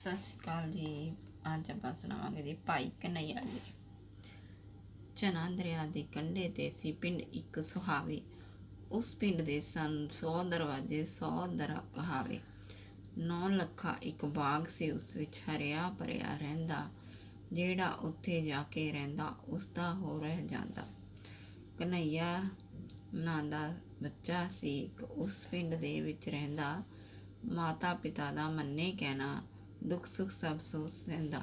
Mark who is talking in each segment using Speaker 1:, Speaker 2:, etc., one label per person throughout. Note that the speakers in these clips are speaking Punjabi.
Speaker 1: ਸਤਿ ਸ਼੍ਰੀ ਅਕਾਲ ਜੀ। ਅੱਜ ਆਪਾਂ ਸੁਣਾਵਾਂਗੇ ਜੀ ਭਾਈ ਕਨਈਆ ਜੀ। ਚਨਾ ਦਰਿਆ ਦੇ ਕੰਢੇ ਤੇ ਸੀ ਪਿੰਡ ਇੱਕ ਸੁਹਾਵੇ। ਉਸ ਪਿੰਡ ਦੇ ਸਨ 100 ਦਰਵਾਜ਼ੇ 100 ਦਰ ਕਹਾਵੇ। 9 ਲੱਖਾ ਇੱਕ ਬਾਗ ਸੀ ਉਸ ਵਿੱਚ ਹਰਿਆ ਭਰਿਆ ਰਹਿੰਦਾ। ਜਿਹੜਾ ਉੱਥੇ ਜਾ ਕੇ ਰਹਿੰਦਾ, ਉਸ ਦਾ ਹੋ ਰਹਿ ਜਾਂਦਾ। ਕਨਈਆ ਨਾਂ ਦਾ ਬੱਚਾ ਸੀ। ਉਸ ਪਿੰਡ ਦੇ ਵਿੱਚ ਰਹਿੰਦਾ। ਮਾਤਾ ਪਿਤਾ ਦਾ ਮੰਨੇ ਕਹਿਣਾ ਦੁੱਖ ਸੁੱਖ ਸਭ ਸੋ ਸਹਿੰਦਾ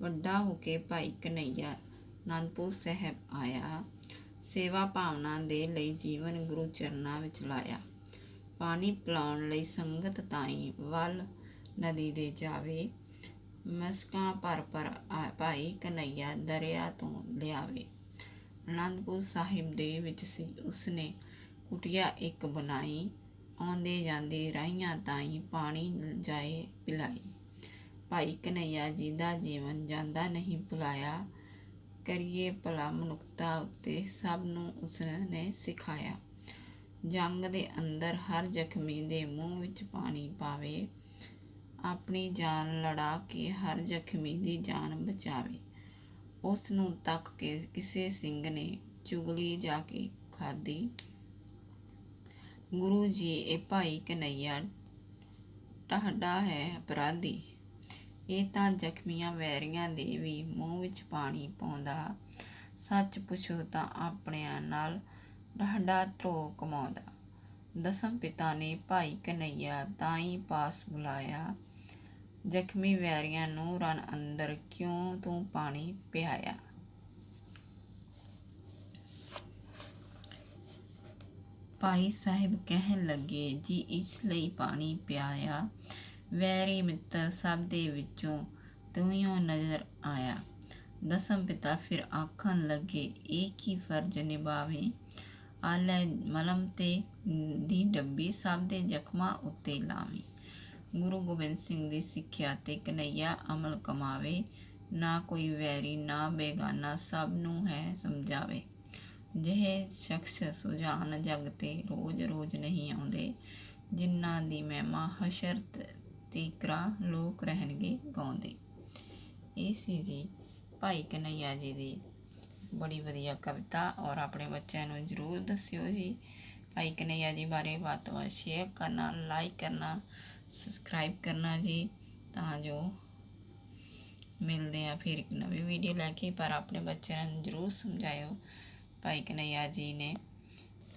Speaker 1: ਵੱਡਾ ਹੋ ਕੇ ਭਾਈ ਕਨਈਆ ਅਨੰਦਪੁਰ ਸਾਹਿਬ ਆਇਆ। ਸੇਵਾ ਭਾਵਨਾ ਦੇ ਲਈ ਜੀਵਨ ਗੁਰੂ ਚਰਨਾਂ ਵਿੱਚ ਲਾਇਆ। ਪਾਣੀ ਪਿਲਾਉਣ ਲਈ ਸੰਗਤ ਤਾਈ ਵੱਲ ਨਦੀ ਦੇ ਜਾਵੇ। ਮਸਕਾਂ ਭਰ ਭਰ ਆ- ਭਾਈ ਕਨਈਆ ਦਰਿਆ ਤੋਂ ਲਿਆਵੇ। ਅਨੰਦਪੁਰ ਸਾਹਿਬ ਦੇ ਵਿੱਚ ਸੀ। ਉਸਨੇ ਕੁਟਿਆ ਇੱਕ ਬਣਾਈ। ਆਉਂਦੇ ਜਾਂਦੇ ਰਾਹੀਆਂ ਤਾਈ ਪਾਣੀ ਜਾਏ ਪਿਲਾਈ। ਭਾਈ ਕਨਈਆ ਜੀ ਦਾ ਜੀਵਨ ਜਾਂਦਾ ਨਹੀਂ ਭੁਲਾਇਆ। ਕਰੀਏ ਭਲਾ ਮਨੁੱਖਤਾ ਉੱਤੇ ਸਭ ਨੂੰ ਉਸਨੇ ਸਿਖਾਇਆ। ਜੰਗ ਦੇ ਅੰਦਰ ਹਰ ਜ਼ਖਮੀ ਦੇ ਮੂੰਹ ਵਿੱਚ ਪਾਣੀ ਪਾਵੇ। ਆਪਣੀ ਜਾਨ ਲੜਾ ਕੇ ਹਰ ਜ਼ਖਮੀ ਦੀ ਜਾਨ ਬਚਾਵੇ। ਉਸ ਨੂੰ ਤੱਕ ਕੇ ਕਿਸੇ ਸਿੰਘ ਨੇ ਚੁਗਲੀ ਜਾ ਕੇ ਖਾਦੀ ਗੁਰੂ ਜੀ, ਇਹ ਭਾਈ ਕਨਈਆ ਟਹਡਾ ਹੈ ਅਪਰਾਧੀ। ਇਹ ਤਾਂ ਜ਼ਖਮੀਆਂ ਵੈਰੀਆਂ ਦੇ ਵੀ ਮੂੰਹ ਵਿੱਚ ਪਾਣੀ ਪਾਉਂਦਾ। ਸੱਚ ਪੁੱਛੋ ਤਾਂ ਆਪਣਿਆਂ ਨਾਲ ਡਾਢਾ ਧਰੋ ਕਮਾਉਂਦਾ। ਦਸਮ ਪਿਤਾ ਨੇ ਭਾਈ ਕਨਈਆ ਤਾਈ ਪਾਸ ਬੁਲਾਇਆ। ਜ਼ਖਮੀ ਵੈਰੀਆਂ ਨੂੰ ਰਨ ਅੰਦਰ ਕਿਉਂ ਤੂੰ ਪਾਣੀ ਪਿਆਇਆ? ਭਾਈ ਸਾਹਿਬ ਕਹਿਣ ਲੱਗੇ, ਜੀ ਇਸ ਲਈ ਪਾਣੀ ਪਿਆਇਆ ਵੈਰੀ ਮਿੱਤਰ ਸਭ ਦੇ ਵਿੱਚੋਂ ਤੂੰ ਨਜ਼ਰ ਆਇਆ। ਦਸਮ ਪਿਤਾ ਫਿਰ ਆਖਣ ਲੱਗੇ, ਇਹ ਕੀ ਫਰਜ਼ ਨਿਭਾਵੇ? ਆਲੇ ਮਲਮ ਤੇ ਦੀ ਡੱਬੀ ਸਭ ਦੇ ਜ਼ਖਮਾਂ ਉੱਤੇ ਲਾਵੇ। ਗੁਰੂ ਗੋਬਿੰਦ ਸਿੰਘ ਦੀ ਸਿੱਖਿਆ ਤੇ ਕਨਈਆ ਅਮਲ ਕਮਾਵੇ। ਨਾ ਕੋਈ ਵੈਰੀ, ਨਾ ਬੇਗਾਨਾ ਸਭ ਨੂੰ ਹੈ ਸਮਝਾਵੇ। ਜਿਹੇ ਸ਼ਖਸ ਸੁਜਾਨ ਜਗ ਤੇ ਰੋਜ਼-ਰੋਜ਼ ਨਹੀਂ ਆਉਂਦੇ, ਜਿਨ੍ਹਾਂ ਦੀ ਮਹਿਮਾ ਹਸ਼ਰਤ ਤੀਕਰਾ ਲੋਕ ਰਹਿਣਗੇ ਗਾਉਂਦੇ। ਇਹ ਸੀ ਜੀ ਭਾਈ ਕਨਈਆ ਜੀ ਦੀ ਬੜੀ ਵਧੀਆ ਕਵਿਤਾ ਔਰ ਆਪਣੇ ਬੱਚਿਆਂ ਨੂੰ ਜ਼ਰੂਰ ਦੱਸਿਓ ਜੀ। ਭਾਈ ਕਨਈਆ ਜੀ ਬਾਰੇ ਵੱਧ ਤੋਂ ਵੱਧ ਸ਼ੇਅਰ ਕਰਨਾ ਲਾਈਕ ਕਰਨਾ ਸਬਸਕ੍ਰਾਈਬ ਕਰਨਾ ਜੀ ਤਾਂ ਜੋ ਮਿਲਦੇ ਆ ਫਿਰ ਇੱਕ ਨਵੀਂ ਵੀਡੀਓ ਲੈ ਕੇ। ਪਰ ਆਪਣੇ ਬੱਚਿਆਂ ਨੂੰ ਜ਼ਰੂਰ ਸਮਝਾਇਓ। ਭਾਈ ਕਨਈਆ ਜੀ ਨੇ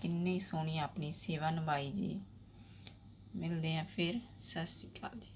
Speaker 1: ਕਿੰਨੀ ਸੋਹਣੀ ਆਪਣੀ ਸੇਵਾ ਨਿਭਾਈ ਜੀ। ਮਿਲਦੇ ਆ ਫਿਰ ਸਤਿ ਸ਼੍ਰੀ ਅਕਾਲ ਜੀ।